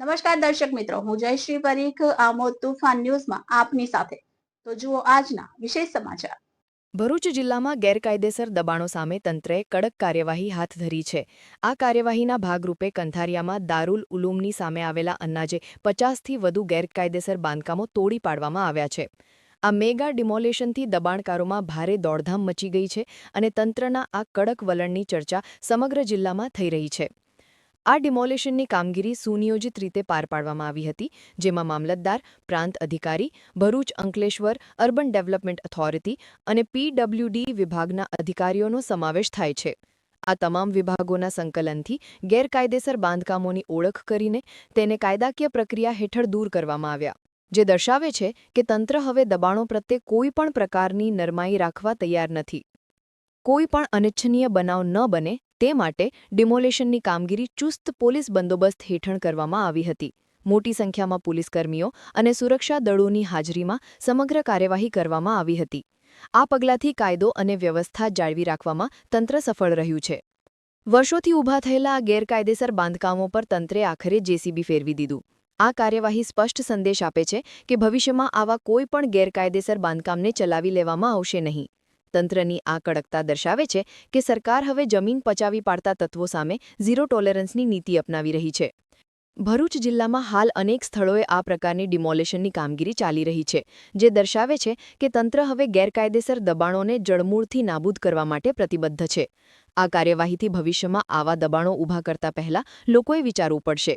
નમસ્કાર દર્શક મિત્રો, હું જયશ્રી પરીખ, આમોદ તુફાન ન્યૂઝમાં આપની સાથે. તો જુઓ આજના વિશેષ સમાચાર. ભરૂચ જિલ્લામાં ગેરકાયદેસર દબાણો સામે તંત્રએ કડક કાર્યવાહી હાથ ધરી છે. આ કાર્યવાહીના ભાગરૂપે કંથારિયામાં દારૂલ ઉલૂમની સામે આવેલા અંદાજે પચાસથી વધુ ગેરકાયદેસર બાંધકામો તોડી પાડવામાં આવ્યા છે. આ મેગા ડિમોલેશનથી દબાણકારોમાં ભારે દોડધામ મચી ગઈ છે અને તંત્રના આ કડક વલણની ચર્ચા સમગ્ર જિલ્લામાં થઈ રહી છે. આ ડિમોલેશનની કામગીરી સુનિયોજિત રીતે પાર પાડવામાં આવી હતી, જેમાં મામલતદાર, પ્રાંત અધિકારી, Bharuch Ankleshwar, urban development authority અને પીડબ્લ્યુડી વિભાગના અધિકારીઓનો સમાવેશ થાય છે. આ તમામ વિભાગોના સંકલનથી ગેરકાયદેસર બાંધકામોની ઓળખ કરીને તેને કાયદાકીય પ્રક્રિયા હેઠળ દૂર કરવામાં આવ્યા, જે દર્શાવે છે કે તંત્ર હવે દબાણો પ્રત્યે કોઈ પણ પ્રકારની નરમાઈ રાખવા તૈયાર નથી. કોઈ પણ અનિચ્છનીય બનાવ ન બને તે માટે ડિમોલેશનની કામગીરી ચુસ્ત પોલીસ બંદોબસ્ત હેઠળ કરવામાં આવી હતી. મોટી સંખ્યામાં પોલીસકર્મીઓ અને સુરક્ષા દળોની હાજરીમાં સમગ્ર કાર્યવાહી કરવામાં આવી હતી. આ પગલાંથી કાયદો અને વ્યવસ્થા જાળવી રાખવામાં તંત્ર સફળ રહ્યું છે. વર્ષોથી ઊભા થયેલા આ ગેરકાયદેસર બાંધકામો પર તંત્રે આખરે જેસીબી ફેરવી દીધું. આ કાર્યવાહી સ્પષ્ટ સંદેશ આપે છે કે ભવિષ્યમાં આવા કોઈ પણ ગેરકાયદેસર બાંધકામને ચલાવી લેવામાં આવશે નહીં. તંત્રની આ કડકતા દર્શાવે છે કે સરકાર હવે જમીન પચાવી પાડતા તત્વો સામે ઝીરો ટોલરન્સની નીતિ અપનાવી રહી છે. ભરૂચ જિલ્લામાં હાલ અનેક સ્થળોએ આ પ્રકારની ડિમોલેશનની કામગીરી ચાલી રહી છે, જે દર્શાવે છે કે તંત્ર હવે ગેરકાયદેસર દબાણોને જળમૂળથી નાબૂદ કરવા માટે પ્રતિબદ્ધ છે. આ કાર્યવાહીથી ભવિષ્યમાં આવા દબાણો ઊભા કરતા પહેલા લોકોએ વિચારવું પડશે.